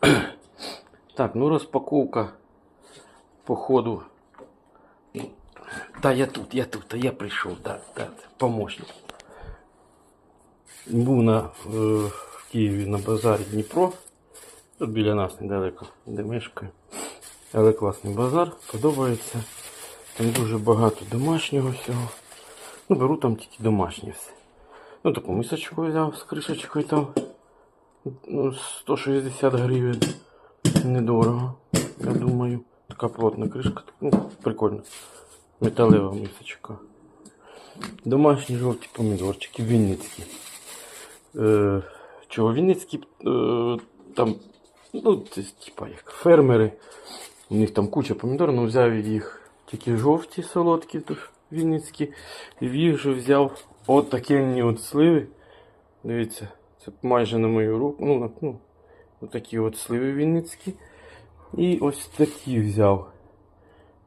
Так, ну розпаковка по ходу. Та я тут, я тут, та я прийшов, да, да, помощник. Був на, е, в Києві на базарі Дніпро. Тут біля нас недалеко, де мешкаю. Але класний базар, подобається. Там дуже багато домашнього всього. Ну, беру там тільки домашнє все. Ну, таку мисочку взяв з кришечкою там. Ну, 160 гривень. Недорого, я думаю. Така плотна кришка. Ну, прикольно. Металева мисочка. Домашні жовті помідорчики, вінницькі. Е, чого Вінницькі е, там, ну, це типа як фермери. У них там куча помідор, ну взяв їх тільки жовті солодкі, тож вінницькі. І їх же взяв от такі от сливи. Дивіться, це майже на мою руку. Ну, ну, Отакі от сливи вінницькі. І ось такі взяв.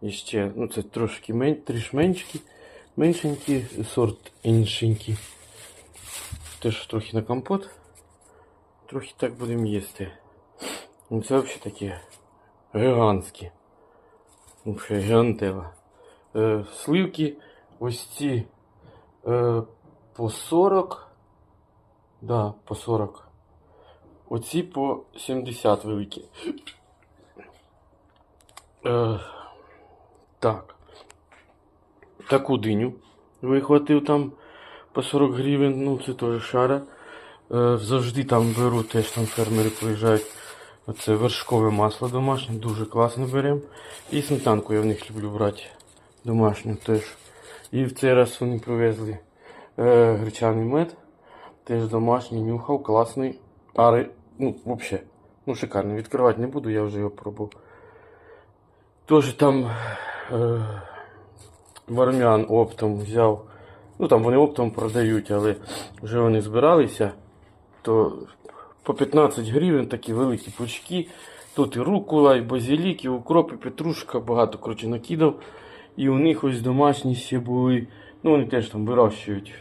І ще, ну це трошки мен, трішки менші, меншенькі, сорт іншенький. Теж трохи на компот. Трохи так будемо їсти. Ну це взагалі такі гігантські. Вообще гігантела. Е, сливки ось ці е, по 40. Да, по 40. Оці по 70 великі. Е, так. Таку диню вихватив там по 40 гривень, ну це теж шара. Е, завжди там беру, теж там фермери приїжджають. Оце вершкове масло домашнє, дуже класно беремо. І сметанку я в них люблю брати. Домашню теж. І в цей раз вони привезли е, гречаний мед. Теж домашній нюхав, класний. Ари, ну, взагалі, ну шикарний. Відкривати не буду, я вже його пробував. Теж там е, вармян оптом взяв. Ну там вони оптом продають, але вже вони збиралися, то по 15 гривень такі великі пучки. Тут і рукула, і базилік, і укроп, і петрушка, багато коротше, накидав. І у них ось домашні ще були. Ну вони теж там вирощують.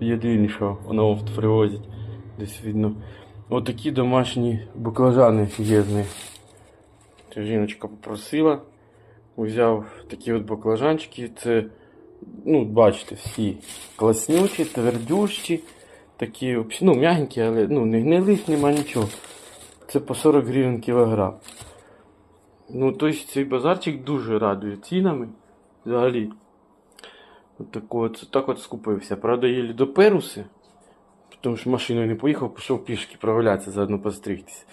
Єдине, що офт привозять. Десь видно. Отакі домашні баклажани офігезні. Це жіночка попросила. Взяв такі от баклажанчики. Це, ну, бачите, всі класнючі, твердющі, такі, ну, м'ягенькі, але ну, не гнилих, нема нічого. Це по 40 гривень кілограм. Ну, тобто цей базарчик дуже радує цінами. Взагалі. От так от, так от скупився. Правда, їлі до перуси, тому що машиною не поїхав, пішов пішки прогулятися, заодно постригтися.